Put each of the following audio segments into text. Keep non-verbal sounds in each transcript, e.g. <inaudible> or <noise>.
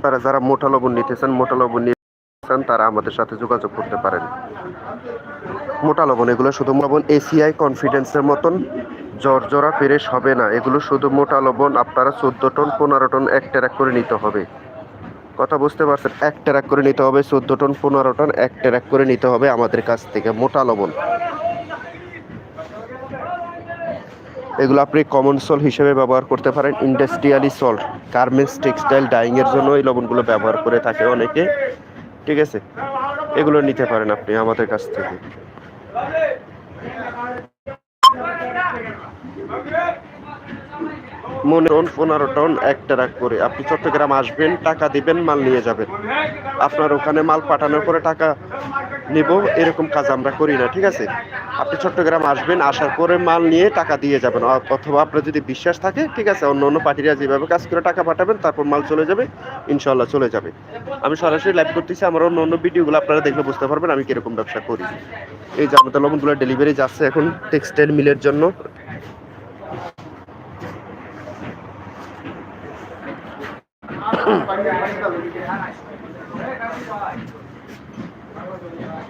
আপনারা যারা মোটা লবণ নিতেছেন, মোটা লবণ নিতেছেন তারা আমাদের সাথে যোগাযোগ করতে পারেন। মোটা লবণ, এগুলো শুধু লবণ এসিআই কনফিডেন্সের মতন জর্জরা পেরেশ হবে না। এগুলো শুধু মোটা লবণ, আপনারা চোদ্দ টন, পনেরো টন, এক ট্যারাক করে নিতে হবে। কথা বুঝতে পারছেন? এক ট্যারাক করে নিতে হবে, চোদ্দ টন, পনেরো টন, এক ট্যারাক করে নিতে হবে আমাদের কাছ থেকে মোটা লবণ। এগুলো আপনি কমন সল হিসেবে ব্যবহার করতে পারেন ইন্ডাস্ট্রিয়ালি সল্ট গার্মেন্টস টেক্সটাইল ডাইংয়ের জন্য এই লবণগুলো ব্যবহার করে থাকে অনেকে, ঠিক আছে? এগুলো নিতে পারেন আপনি আমাদের কাছ থেকে। মনে টন পনেরো টন এক ট্রাক করে। আপনি চট্টগ্রাম আসবেন, টাকা দিবেন, মাল নিয়ে যাবেন। আপনার ওখানে মাল পাঠানোর পরে টাকা নিব এরকম কাজ আমরা করি না ঠিক আছে? আপনি চট্টগ্রাম আসবেন আসার পরে মাল নিয়ে টাকা দিয়ে যাবেন অথবা আপনার যদি বিশ্বাস থাকে ঠিক আছে অন্য অন্য পার্টিরা যেভাবে কাজ করে টাকা পাঠাবেন তারপর মাল চলে যাবে ইনশাল্লাহ চলে যাবে। আমি সরাসরি লাইভ করতেছি আমার অন্য অন্য ভিডিওগুলো আপনারা দেখলে বুঝতে পারবেন আমি কীরকম ব্যবসা করি। এই যে আমাদের লবণগুলো ডেলিভারি যাচ্ছে এখন টেক্সটাইল মিলের জন্য। <coughs> <coughs>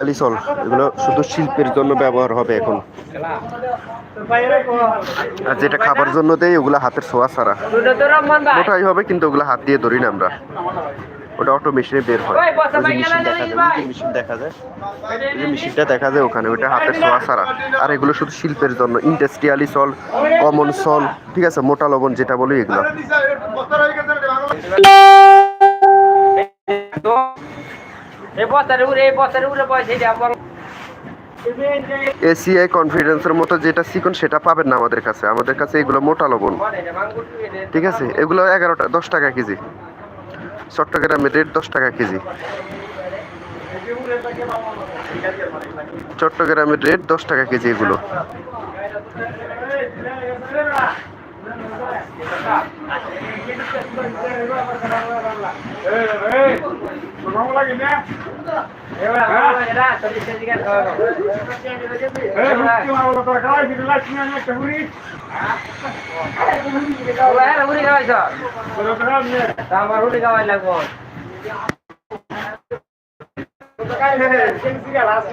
সল এগুলো শুধু শিল্পের জন্য ব্যবহার হবে এখন। আর যেটা খাবার জন্য দেয় ওগুলো হাতের ছোঁয়া ছাড়া। ওটাই হবে কিন্তু ওগুলো হাত দিয়ে ধরি না আমরা। ওটা অটো মেশিনে বের হয়। মেশিন দেখা যায় যে মেশিন দেখা যায়। মেশিনটা দেখা যায় ওখানে ওইটা হাতের ছোঁয়া ছাড়া। আর এগুলো শুধু শিল্পের জন্য ইন্ডাস্ট্রিয়ালি সল কমন সল ঠিক আছে? মোটা লবণ যেটা বলি এগুলো। এসিআই কনফিডেন্সের মতো যেটা চিকন সেটা পাবেন না আমাদের কাছে। আমাদের কাছে এগুলো মোটা লবণ। ঠিক আছে? এগুলো এগারোটা, দশ টাকা কেজি। চট্টগ্রামের রেট দশ টাকা কেজি। চট্টগ্রামের রেট দশ টাকা কেজি এগুলো। খাওয়াই লাগবো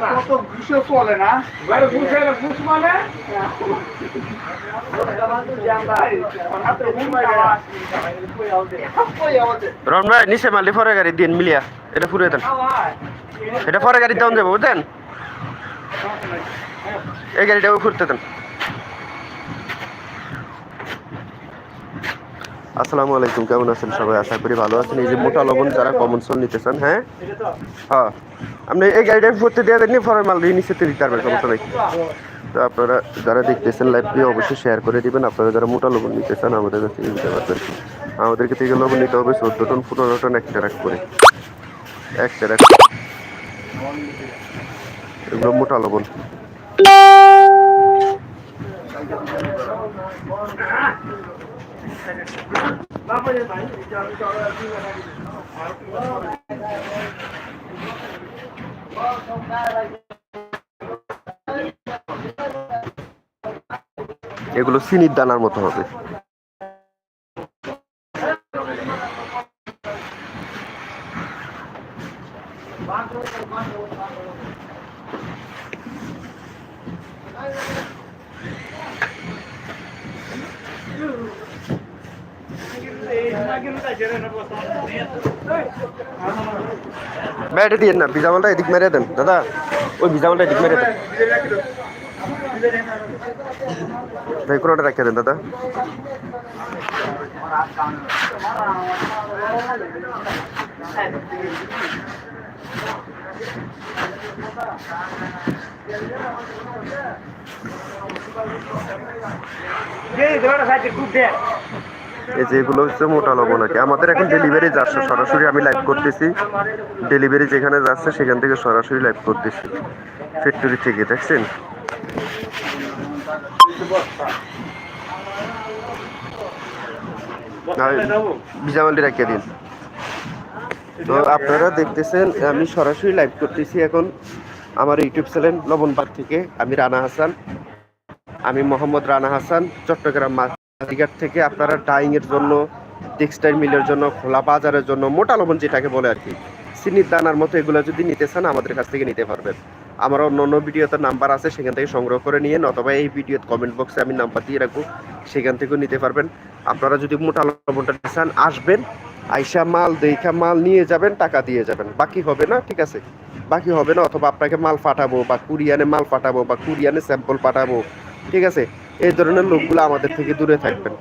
কত ঘুষে চলে না ঘুষে ঘুষ মানে রন ভাই নিচে মালি ফরে গাড়ি দিন মিলিয়া এটা ফুরে দেন। এটা ফরে গাড়ি দেন যাব বুঝলেন? এই গাড়িটা ঘুরতে দেন। আসসালামু আলাইকুম, কেমন আছেন সবাই? আশা করি ভালো আছেন। এই যে মোটা লবণ যারা কমন সোল নিতে চান হ্যাঁ? হ্যাঁ। আপনি এই গাড়িটা ভর্তি দিয়ে দেননি ফরের মাল দিয়ে নিচে দিতে পারবেন সমস্যা নেই। তো আপনারা যারা দেখতেছেন লাইভটি অবশ্যই শেয়ার করে দিবেন। আপনারা যারা মোটা লবণ নিতে চান আমাদের কাছে নিতে পারবেন। আমাদেরকে থেকে লবণ নিতে হবে চোদ্দ টন, পনেরো টন, এক ট্রাক করে। এক এগুলো মোটা লবণ। এগুলো চিনির দানার মতো হবে। ব্যাটে দিয়ে না, ভিজামালটা এদিক মেরে দেন, দাদা। ওই ভিজামালটা এদিক মেরে দেন। ভাই, কোনোটা রেখে দেন, দাদা। এই যে এগুলো হচ্ছে মোটা লবণ আর কি। আমাদের এখন ডেলিভারি যাচ্ছে। সরাসরি আমি লাইভ করতেছি। ডেলিভারি যেখানে যাচ্ছে সেখান থেকে সরাসরি লাইভ করতেছি। ফ্যাক্টরি থেকে দেখছেন? বিজামালি রাখিয়ে দিন। তো আপনারা দেখতেছেন, আমি সরাসরি লাইভ করতেছি এখন আমার ইউটিউব চ্যানেল লবণবাগ থেকে। আমি রানা হাসান। আমি মোহাম্মদ রানা হাসান, চট্টগ্রাম মাঝিঘাট থেকে। আপনারা ডাইং এর জন্য টেক্সটাইল মিলের জন্য, খোলা বাজারের জন্য, মোটা লবণ যেটাকে বলে আর কি চিনির দানার মতো এগুলো যদি নিতে চান, আমাদের কাছ থেকে নিতে পারবেন। আমার অন্য অন্য ভিডিওতে নাম্বার আছে, সেখান থেকে সংগ্রহ করে নিয়ে অথবা এই ভিডিওর কমেন্ট বক্সে আমি নাম্বার দিয়ে রাখব, সেখান থেকেও নিতে পারবেন। আপনারা যদি মোটা লবণটা চান, আসবেন। আইসা মাল দেখা মাল নিয়ে যাবেন, টাকা দিয়ে যাবেন। বাকি হবে না, ঠিক আছে? বাকি হবে না, অথবা আপনাকে মাল পাঠাবো বা কুরিয়ানে মাল পাঠাবো বা কুরিয়ানে স্যাম্পল পাঠাবো, ঠিক আছে? এই ধরনের লোকগুলো আমাদের থেকে দূরে থাকবেন।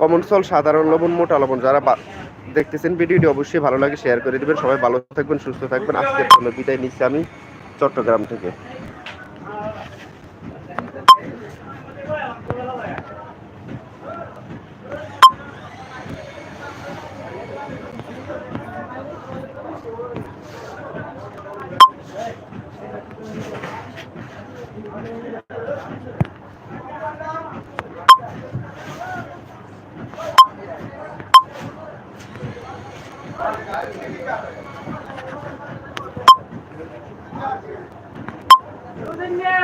কমন সল সাধারণ লবণ, মোটা লবণ, যারা দেখতেছেন ভিডিওটি অবশ্যই ভালো লাগে শেয়ার করে দিবেন। সবাই ভালো থাকবেন, সুস্থ থাকবেন। আজকের জন্য বিদায় নিচ্ছি আমি চট্টগ্রাম থেকে। Good night.